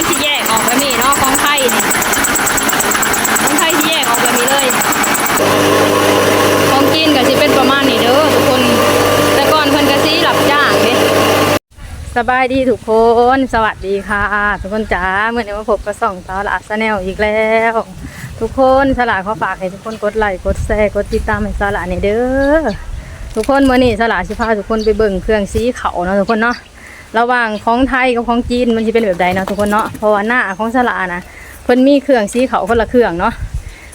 มันสิแยกออกแบบนี้เนาะของไทยนี่ยของไทยที่แยกออกแบบนี้เลยของกินก็สิเป็นประมาณนี้เด้อทุกคน แต่ก่อนเพิ่นก็ซิหลับจ่างเลยสบายดีทุกคน สวัสดีค่ะ ทุกคนจ๋าเมื่อนี้มาพบกับส่องตาลาสแนลอีกแล้ว ทุกคนสลาขอฝากให้ทุกคนกดไลค์กดแชร์กดติดตามให้สลาเนี่เด้อทุกคนเมื่อนี้สลาชิพาทุกคนไปเบิ่งเครื่องสีเขาเนาะทุกคนเนาะ ระหว่างของไทยกับของจีนมันจะเป็นแบบใดเนาะทุกคนเนาะเพราะว่าหน้าของสลานะเพิ่นมีเครื่องสีเขาคนละเครื่องเนาะ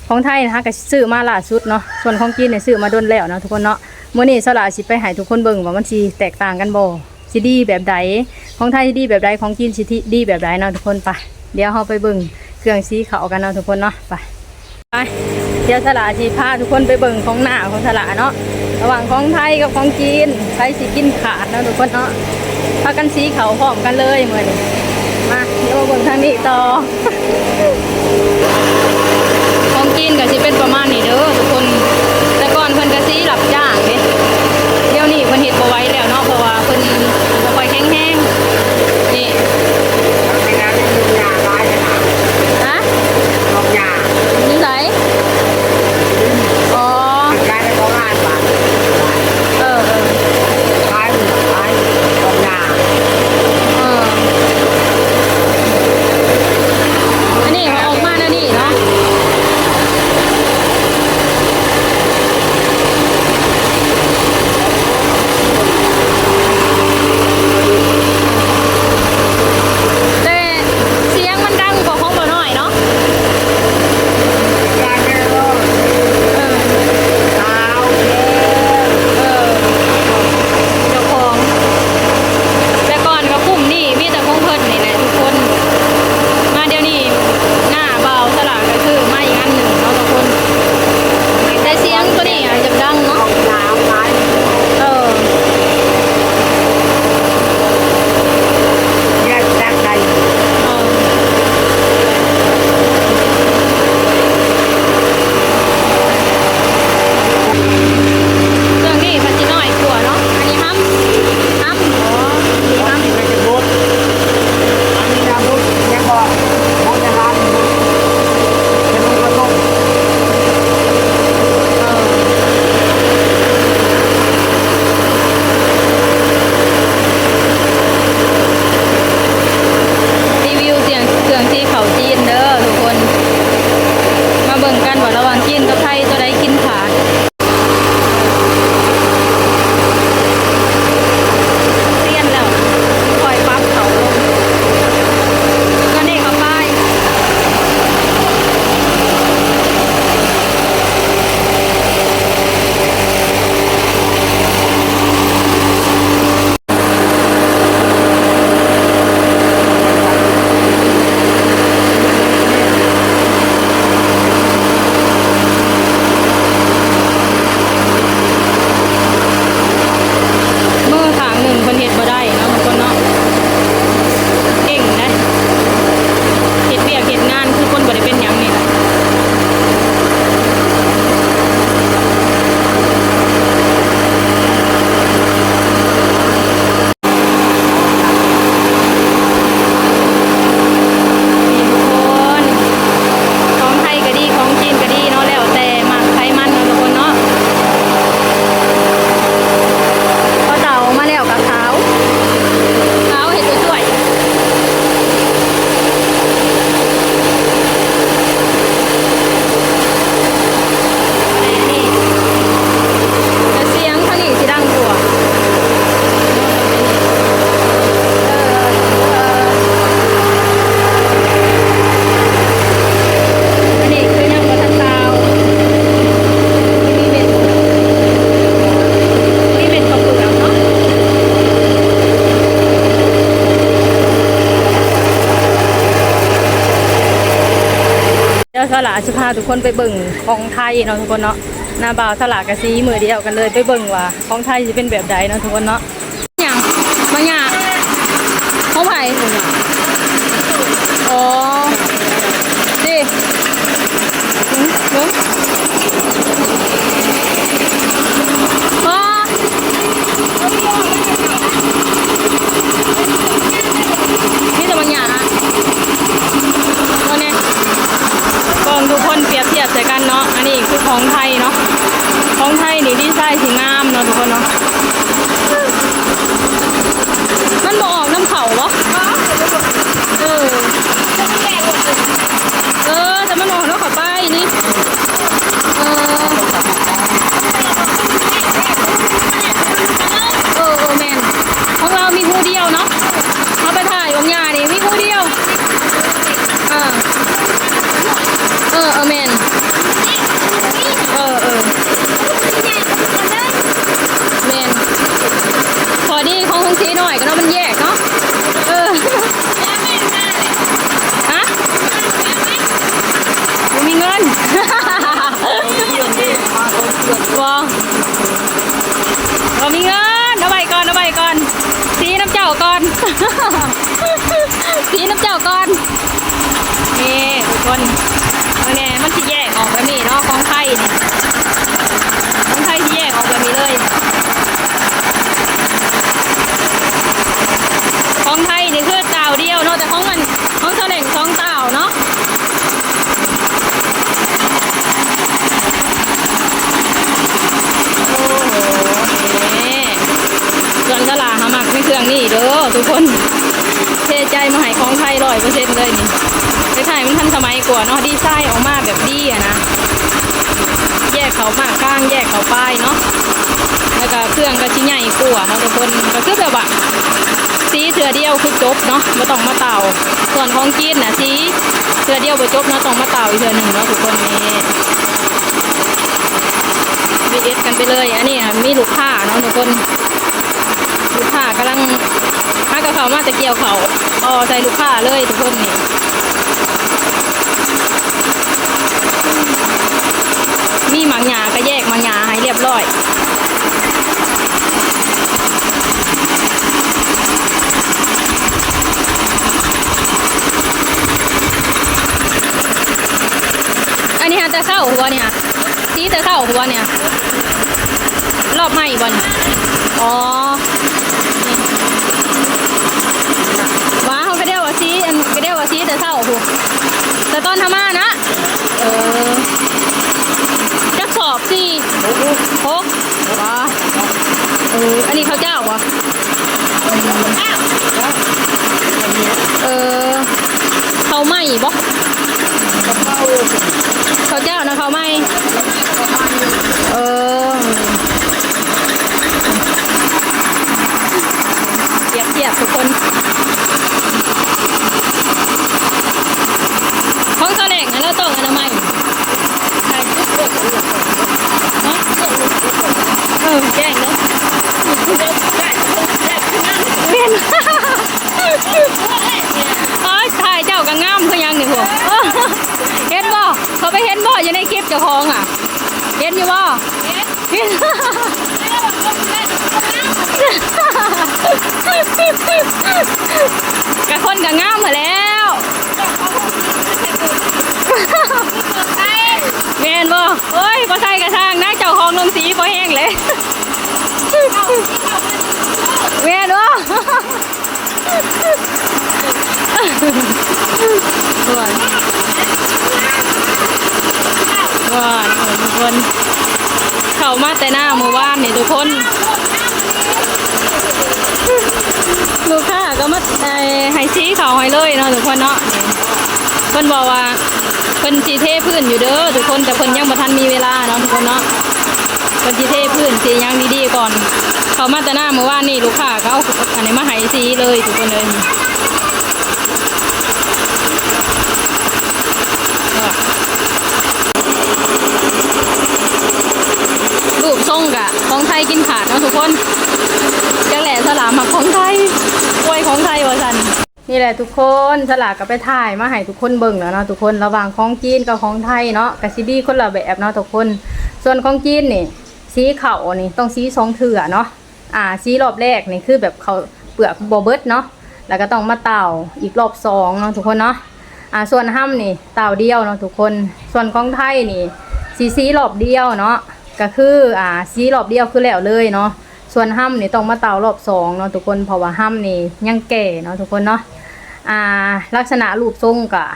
ของไทยนะคะก็ซื้อมาล่าสุดเนาะส่วนของจีนเนี่ยซื้อมาดนแล้วเนาะทุกคนเนาะเมื่อนี้สลาสิไปหายทุกคนเบิ่งว่ามันสีแตกต่างกันบ่สีดีแบบใดของไทยดีแบบใดของจีนสีดีแบบใดเนาะทุกคนไปเดี๋ยวเราไปเบิ่งเครื่องสีเขากันเนาะทุกคนเนาะไปไปเดี๋ยวสลาสีพาทุกคนไปเบิ่งของหน้าของสลาเนาะระหว่างของไทยกับของจีนใครสิกินขาดเนาะทุกคนเนาะ พากันสีเขาพร้อมกันเลยเหมือนมาเดี๋ยวมาบนทางนี้ต่อ ของกินก็สิเป็นประมาณนี้เด้อทุกคน แต่ก่อนเพิ่นก็สีหลับจ้างเด้เดี๋ยวนี้เพิ่นเฮ็ดบ่ไว้แล้วเนาะเพราะว่าเพิ่นบ่ค่อแข้งแรงนี่ฮะนี่ไสอ๋อ ได้ไปประมาณว่า เดี๋ยวสลาจะพาทุกคนไปเบิ่งของไทยเนาะทุกคนเนาะหน้าบ่าวสลากระซีมือเดียวกันเลยไปเบิ่งว่าของไทยจะเป็นแบบใดเนาะทุกคนเนาะอย่างบางอย่างเขาไปอ๋อ สีน้ำเจ้าก่อนนี่ทุกคนเอาไงมันสิแยกออกแบบนี้เนาะของไทยนี่ของไทยสิแยกออกแบบนี้เลย ทุกคนเทใจมาให้ของไทยร้อยเปอร์เซ็นต์เลยนี่ไปถ่ายมันทันสมัยกว่าเนาะดีไซน์ออกมาแบบดีอะนะ แยกเขามากก้างแยกเขาป้ายเนาะแล้วก็เครื่องก็ชิ้นใหญ่กว่าเนาะทุกคนก็คือแบบว่าสีเถื่อเดียวคือจบเนาะไม่ต้องมาเต่า ส่วนของกินนะสีเถื่อเดียวไปจบเนาะต้องมาเต่าอีกเถื่อหนึ่งเนาะทุกคนนี่วีเอสกันไปเลยอันนี้มีลูกค้าเนาะทุกคน ลูกค้ากำลัง กับเขามาจะเกี่ยวเขาอ๋อใส่ลูกค้าเลยทุกคนนี่มีหมังหยาก็แยกหมังหยาให้เรียบร้อยอันนี้ฮะจะเศร้าหัวเนี่ยสีจะเศร้าหัวเนี่ยรอบใหม่บ่นอ๋อนี่ว้าเขาก็เรียกว่าสีอันก็เรียกว่าสี แต่เศร้าหูแต่ตอนทำมานะเออจักสอบสี่หกว้าเอออันนี้เขาวเจ้าวะเออเขาไหม่บ่เขาวเจ้านะเขาไหม่เออเทียบเทียบทุกคน เห็นบ่เขาไปเห็นบ่อยู่ในคลิปเจ้าของอะ เห็นอยู่บ่เห็นกะคนกระง่ามมาแล้วเมนบ่เอ้ยบ่ใส่กระช่างนะเจ้าของลงสีบ่แห้งเลยเมนบ่ ก่อนก่อนทุกคน เข้ามาแต่หน้าหมู่บ้านนี่ทุกคน ลูกค้าก็มาไอ้ให้ชี้เขาให้เลยเนาะทุกคนเนาะเพิ่นบอกว่าเพิ่นสีเทพื้นอยู่เด้อทุกคนแต่เพิ่นยังบ่ทันมีเวลาเนาะทุกคนเนาะเพิ่นสีเทพื้นสียังดีๆก่อน เขามาแต่หน้าเมื่อวานนี่ลูกค้าก็เอาอันนี้มาให้สีเลยทุกคนเลยรูปทรงกะของไท ยกินขาดเนาะทุกคนจังแหล่สลามหักของไทยกล้วยของไทยวะสันนี่แหละทุกคนสลากก็ไปถ่ายมาให้ทุกคนเบิ่งแล้วเนาะทุกคนระหว่างของจีนกับของไทยเนาะกับซีดีคนละแบบเนาะทุกคน ส่วนของจีนนี่สีเข่านี่ต้องสีสองเถื่อเนาะอ่าสีรอบแรกนี่คือแบบเขาเปลือกบอเบิดเนาะแล้วก็ต้องมาเต่าอีกรอบสองเนาะทุกคนเนาะอ่าส่วนห้ำนี่เต่าเดียวเนาะทุกคน ส่วนของไทยนี่สีสีรอบเดียวเนาะ ก็คืออ่าสีรอบเดียวคือแล้วเลยเนาะส่วนห้ำนี่ต้องมาเตารอบสองเนาะทุกคนเพราะว่าห้ำนี่ยังแก่เนาะทุกคนเนาะอ่าลักษณะรูปทรงกะ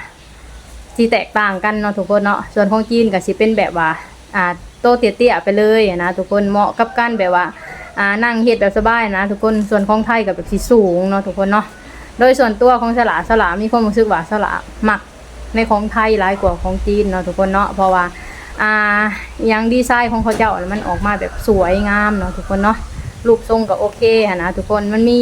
สีแตกต่างกันเนาะทุกคนเนาะส่วนของจีนก็สิเป็นแบบว่าอ่าโตเตี้ยๆไปเลยนะทุกคนเหมาะกับการแบบว่าอ่านั่งเฮ็ดแบบสบายนะทุกคนส่วนของไทยกับแบบที่สูงเนาะทุกคนเนาะโดยส่วนตัวของสลาสลามีความรู้สึกว่าสลามักในของไทยหลายกว่าของจีนเนาะทุกคนเนาะเพราะว่า อ่าอยังดีไซน์ของเขาเจ้ามันออกมาแบบสวยงามเนาะทุกคนเนาะรูปทรงก็โอเคอะนะทุกคนมันมี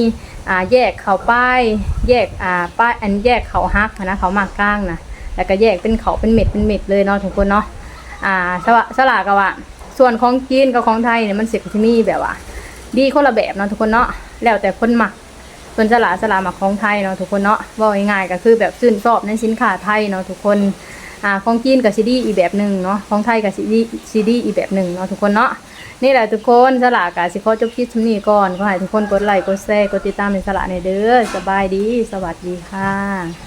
อ่าแยกเขาป้าย แยกอ่าป้ายอันแยกเขาฮักนะเขามากกลางนะแล้วก็แยกเป็นเขาเป็นเม็ดเป็นเม็ดเลยเนาะทุกคนเนาะอ่าสวะสลากอะว่าส่วนของจีนกับของไทยเนี่ยมันเสิที่มีแบบว่า ดีคนละแบบเนาะทุกคนเนาะแล้วแต่คนหมักส่วนสลาสลามักของไทยเนาะทุกคนเนาะว่าง่ายๆก็คือแบบชื่นชอบในสินค้าไทยเนาะทุกคน อ่าของจีนกับซีดีอีแบบหนึ่งเนาะของไทยกับซีดีซีดีอีแบบหนึ่งเนาะทุกคนเนาะนี่แหละทุกคนสลากาสิขอจบคลิปชั่นี้ก่อนก็ให้ทุกคนกดไลค์กดแชร์กดติดตามในสละในเด้อสบายดี สวัสดีค่ะ